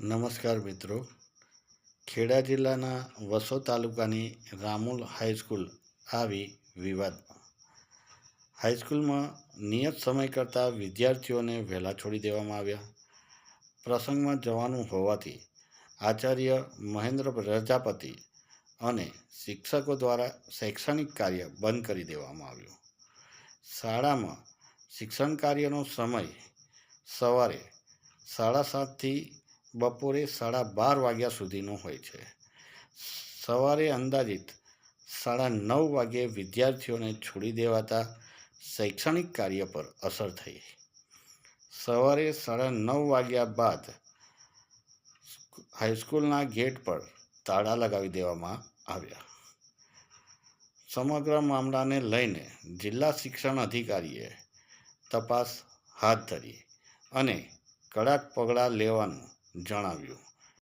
નમસ્કાર મિત્રો. ખેડા જિલ્લાના વસો તાલુકાની રામુલ હાઈસ્કૂલ આવી વિવાદમાં હાઈસ્કૂલમાં નિયત સમય કરતાં વિદ્યાર્થીઓને વહેલા છોડી દેવામાં આવ્યા. પ્રસંગમાં જવાનું હોવાથી આચાર્ય મહેન્દ્ર પ્રજાપતિ અને શિક્ષકો દ્વારા શૈક્ષણિક કાર્ય બંધ કરી દેવામાં આવ્યું. શાળામાં શિક્ષણ કાર્યનો સમય સવારે સાડા સાતથી બપોરે સાડા બાર વાગ્યા સુધીનો હોય છે. સવારે અંદાજિત સાડા નવ વાગ્યે વિદ્યાર્થીઓને છોડી દેવાતા શૈક્ષણિક કાર્ય પર અસર થઈ. સવારે સાડા નવ વાગ્યા બાદ હાઈસ્કૂલના ગેટ પર તાળા લગાવી દેવામાં આવ્યા. સમગ્ર મામલાને લઈને જિલ્લા શિક્ષણ અધિકારીએ તપાસ હાથ ધરી અને કડક પગલાં લેવાનું જણાવ્યું.